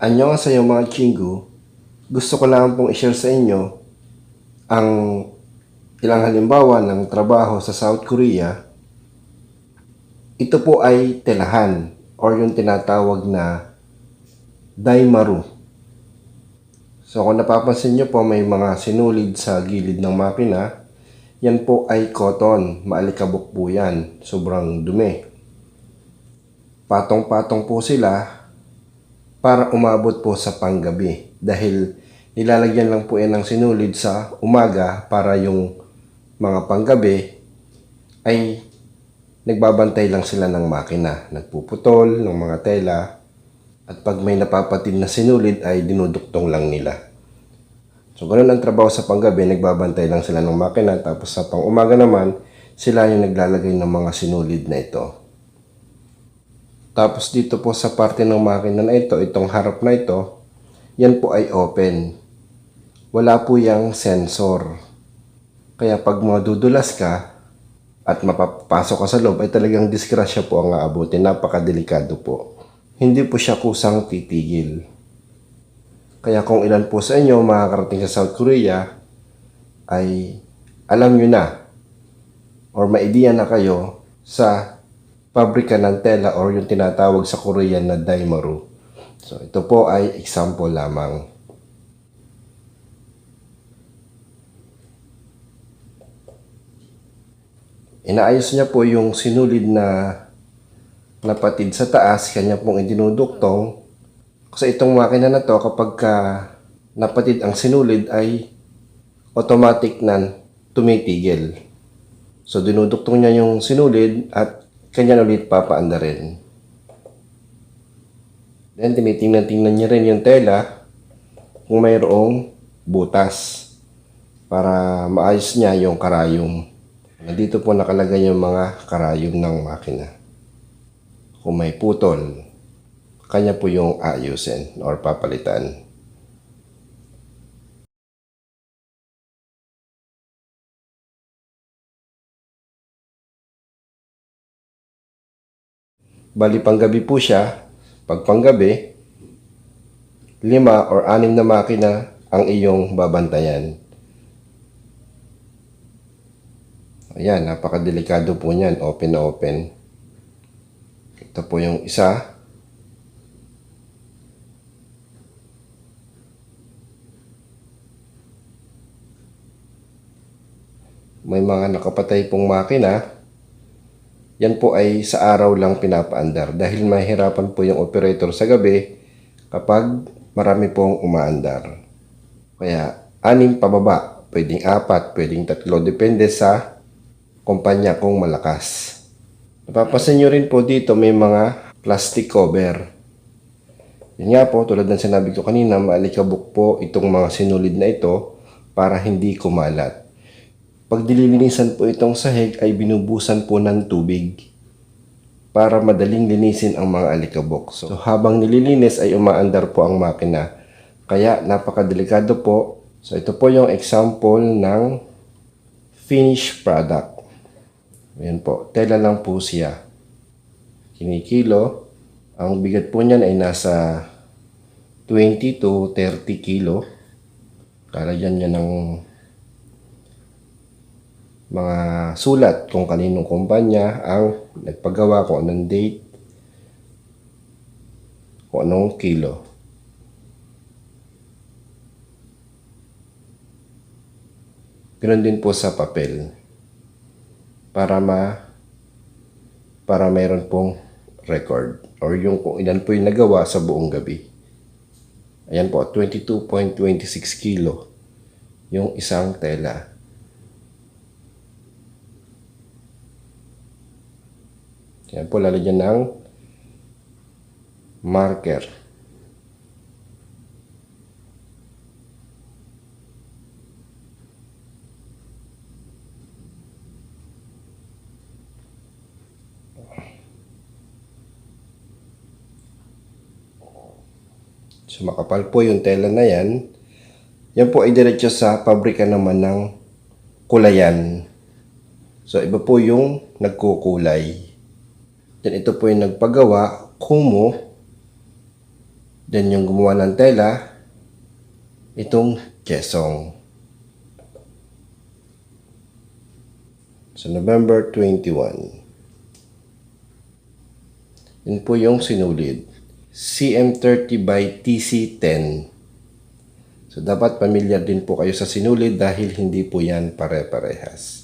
Annyeonghaseyo mga chingu. Gusto ko lang pong i-share sa inyo ang ilang halimbawa ng trabaho sa South Korea. Ito po ay telahan or yung tinatawag na daimaru. So kung napapansin nyo po may mga sinulid sa gilid ng makina, yan po ay cotton, maalikabok po yan, sobrang dumi. Patong-patong po sila para umabot po sa panggabi dahil nilalagyan lang po yan ng sinulid sa umaga para yung mga panggabi ay nagbabantay lang sila ng makina, nagpuputol ng mga tela at pag may napapatid na sinulid ay dinuduktong lang nila. So ganun ang trabaho sa panggabi, nagbabantay lang sila ng makina tapos sa pang umaga naman sila yung naglalagay ng mga sinulid na ito. Tapos dito po sa parte ng makina na ito, itong harap na ito, yan po ay open. Wala po yung sensor. Kaya pag madudulas ka at mapapasok ka sa loob ay talagang disgrasya po ang aabutin. Napakadelikado po. Hindi po siya kusang titigil. Kaya kung ilan po sa inyo makakarating sa South Korea ay alam nyo na or maidiya na kayo sa pabrika ng tela or yung tinatawag sa Korean na Daimaru. So ito po ay example lamang. Inaayos niya po yung sinulid na napatid sa taas, kanya pong idinuduktong. Kasi itong makina na to kapag ka napatid ang sinulid ay automatic na tumitigil. So dinuduktong niya yung sinulid at kanya ulit papaanda rin. Then tinitingnan-tingnan niya rin yung tela kung mayroong butas para maayos niya yung karayom. Nandito po nakalagay yung mga karayom ng makina. Kung may putol, kanya po yung ayusin or papalitan. Bali panggabi po siya. Pag panggabi, lima or anim na makina ang iyong babantayan. Ayan, napakadelikado po niyan. Open na open. Ito po yung isa. May mga nakapatay pong makina. Yan po ay sa araw lang pinapaandar dahil mahirapan po yung operator sa gabi kapag marami pong umaandar. Kaya anim pababa, pwedeng apat, pwedeng tatlo, depende sa kumpanya kung malakas. Napapansin nyo rin po dito may mga plastic cover. Yan nga po, tulad ng sinabi ko kanina, maalikabok po itong mga sinulid na ito para hindi kumalat. Pag dililinisan po itong sahig ay binubusan po ng tubig para madaling linisin ang mga alikabok. So, habang nililinis ay umaandar po ang makina. Kaya napakadelikado po. So ito po yung example ng finished product. Ayan po, tela lang po siya. Kinikilo. Ang bigat po niyan ay nasa 20 to 30 kilo. Kalagyan niya ng mga sulat kung kaninong kumpanya ang nagpagawa, kung anong date, kung anong kilo. Ganun din po sa papel. Para ma para mayroon pong record or yung kung ilan po yung nagawa sa buong gabi. Ayan po, 22.26 kilo yung isang tela. Yan po, lalagyan ng marker. So makapal po yung tela na yan. Yan po ay diretso sa pabrika naman ng kulayan. So iba po yung nagkukulay. Then ito po yung nagpagawa, kumo. Then yung gumawa ng tela, itong Chesong. So November 21. Yun po yung sinulid. CM30 by TC10. So dapat pamilyar din po kayo sa sinulid dahil hindi po yan pare-parehas.